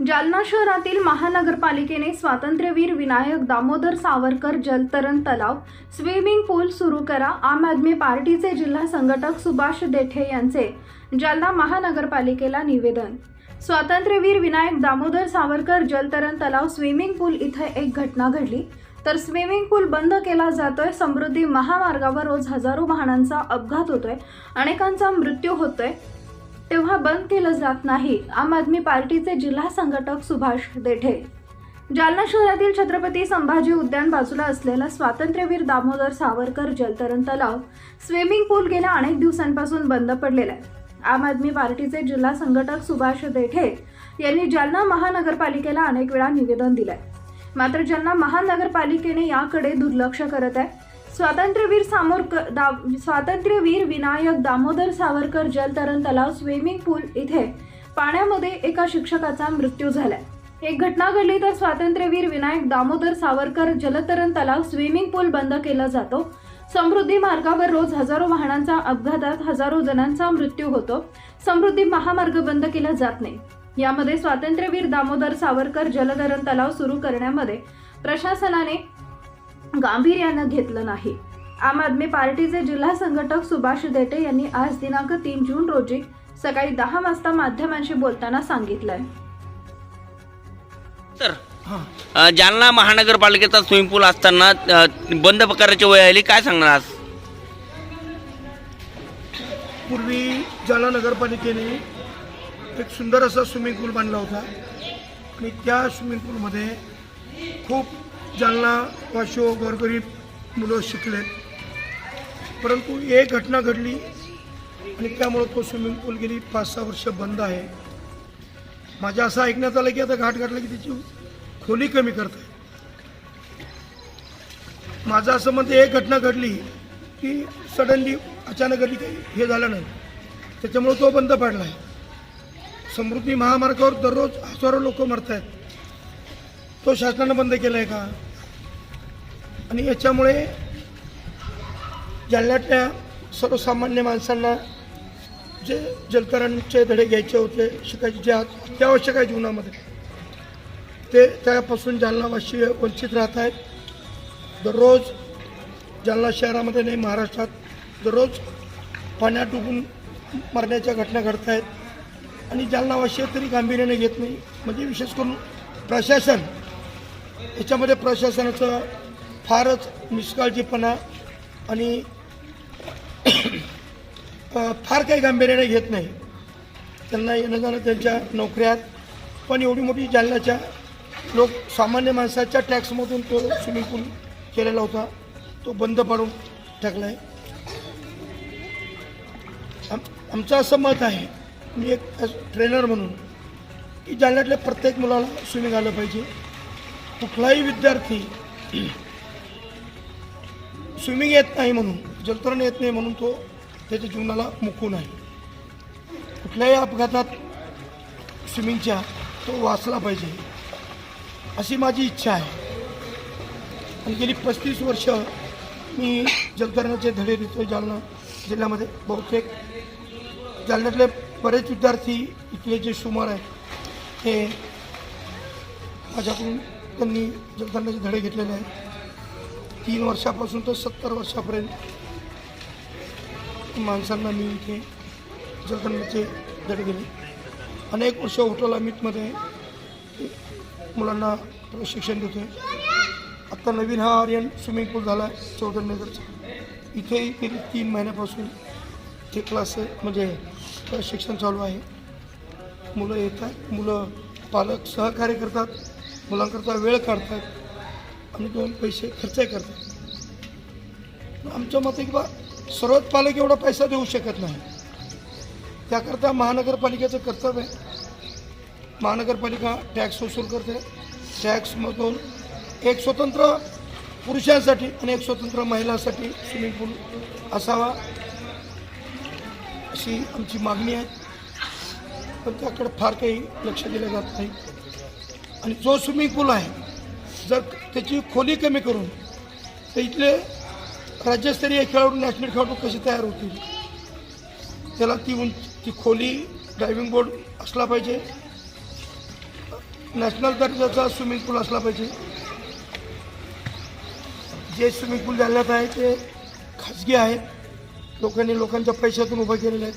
जालना शहरातील महानगरपालिकेने स्वातंत्र्यवीर विनायक दामोदर सावरकर जलतरण तलाव स्विमिंग पूल सुरू करा आम आदमी पार्टीचे जिल्हा संघटक सुभाष देठे यांचे जालना महानगरपालिकेला निवेदन. स्वातंत्र्यवीर विनायक दामोदर सावरकर जलतरण तलाव स्विमिंग पूल इथे एक घटना घडली. तर स्विमिंग पूल बंद केला जातोय समृद्धी महामार्गावर रोज हजारो वाहनांचा अपघात होतोय अनेकांचा मृत्यू होतोय. तेव्हा बंद केलं जात नाही. आम आदमी पार्टीचे जिल्हा संघटक सुभाष देठे. जालना शहरातील छत्रपती संभाजी उद्यान बाजूला असलेला स्वातंत्र्यवीर दामोदर सावरकर जलतरण तलाव स्विमिंग पूल गेल्या अनेक दिवसांपासून बंद पडलेला आहे. आम आदमी पार्टीचे जिल्हा संघटक सुभाष देठे यांनी जालना महानगरपालिकेला अनेक वेळा निवेदन दिलंय. मात्र जालना महानगरपालिकेने याकडे दुर्लक्ष करत आहे. स्वातंत्र्यवीर सामोरकर दा स्वातंत्र्यवीर विनायक दामोदर सावरकर जलतरण तलाव स्विमिंग पूल इथे पाण्यामध्ये एका शिक्षकाचा मृत्यू झालाय. एक घटना घडली तर स्वातंत्र्यवीर विनायक दामोदर सावरकर जलतरण तलाव स्विमिंग पूल बंद केला जातो. समृद्धी मार्गावर रोज हजारो वाहनांचा अपघातात हजारो जणांचा मृत्यू होतो. समृद्धी महामार्ग बंद केला जात नाही. यामध्ये स्वातंत्र्यवीर दामोदर सावरकर जलतरण तलाव सुरू करण्यामध्ये प्रशासनाने गांभीर्यानं घेतलं नाही. आम आदमी पार्टीचे जिल्हा संघटक सुभाष देटे यांनी आज दिनांक तीन जून रोजी सकाळी दहा वाजता माध्यमांशी बोलताना सांगितलंय. तर जालना महानगरपालिकेचा स्विमिंग पूल असताना बंद करायची वेळ आली काय सांगणार आज? पूर्वी जालना नगरपालिकेने एक सुंदर असा स्विमिंग पूल बांधला होता. आणि त्या स्विमिंग पूलमध्ये खूप जालना वाशो गोरगरीब मुलं शिकलेत परंतु एक घटना घडली आणि त्यामुळं तो स्विमिंग पूल गेली. पाच सहा वर्ष बंद आहे. माझ्या असं ऐकण्यात आलं की आता घाट घातला की त्याची खोली कमी करत आहे माझं असं म्हणते एक घटना घडली की सडनली अचानक घडली काही हे झालं नाही. त्याच्यामुळं तो बंद पडला आहे समृद्धी महामार्गावर दररोज हजारो लोक मरत आहेत तो शासनानं बंद केला आहे का? आणि याच्यामुळे जालन्यातल्या सर्वसामान्य माणसांना जे जलतरणचे धडे घ्यायचे होते शिकायचे जे अत्यावश्यक आहे जीवनामध्ये ते त्यापासून जालनावासी वंचित राहत आहेत. दररोज जालना शहरामध्ये नाही महाराष्ट्रात दररोज पाण्यात डुबून मरण्याच्या घटना घडत आहेत. आणि जालनावासी तरी गांभीर्याने घेत नाही. म्हणजे विशेष करून प्रशासन याच्यामध्ये प्रशासनाचं फारच निष्काळजीपणा आणि फार काही गांभीर्याने घेत नाही. त्यांना येणं जाणं त्यांच्या नोकऱ्यात. पण एवढी मोठी जालन्याच्या लोक सामान्य माणसाच्या टॅक्समधून तो स्विमिंग पूल केलेला होता. तो बंद पाडून टाकला आहे आम आमचं असं मत आहे मी एक ट्रेनर म्हणून की जालन्यातल्या प्रत्येक मुलाला स्विमिंग आलं पाहिजे. कुठलाही विद्यार्थी स्विमिंग येत नाही म्हणून जलतरण येत नाही म्हणून तो त्याच्या जीवनाला मुकू नाही. कुठल्याही अपघातात स्विमिंगच्या तो वाचला पाहिजे अशी माझी इच्छा आहे. आणि गेली पस्तीस वर्ष मी जलतरणाचे धडे देतो जालना जिल्ह्यामध्ये. बहुतेक जालन्यातले बरेच विद्यार्थी इथले जे सुमार आहेत ते माझ्याकडून त्यांनी जलतरणाचे धडे घेतलेले आहेत. तीन वर्षापासून तर सत्तर वर्षापर्यंत माणसांना मी इथे जगदंबाचे धडे दिले अनेक वर्ष हॉटेल अमितमध्ये मुलांना प्रशिक्षण देतो आहे आत्ता नवीन हा आर्यन स्विमिंग पूल झाला आहे चौधरीनगरचा. इथेही गेली तीन महिन्यापासून ते क्लास म्हणजे प्रशिक्षण चालू आहे. मुलं येतात मुलं पालक सहकार्य करतात मुलांकरता वेळ काढतात. आणि दोन पैसे खर्चही करतात. आमचं मत आहे की बा सर्वच पालक एवढा पैसा देऊ शकत नाही. त्याकरता महानगरपालिकेचं कर्तव्य आहे. महानगरपालिका टॅक्स वसूल करते. टॅक्समधून एक स्वतंत्र पुरुषांसाठी आणि एक स्वतंत्र महिलांसाठी स्विमिंग पूल असावा अशी आमची मागणी आहे. पण त्याकडे फार काही लक्ष दिलं जात नाही. आणि जो स्विमिंग पूल आहे जर त्याची खोली कमी करून तर इथले राज्यस्तरीय खेळाडू नॅशनल खेळाडू कसे तयार होतील? त्याला ती उंच ती खोली ड्रायव्हिंग बोर्ड असला पाहिजे. नॅशनल दर्जाचा स्विमिंग पूल असला पाहिजे. जे स्विमिंग पूल जालन्यात आहे ते खाजगी आहे लोकांनी लोकांच्या पैशातून उभं केलेलं आहे.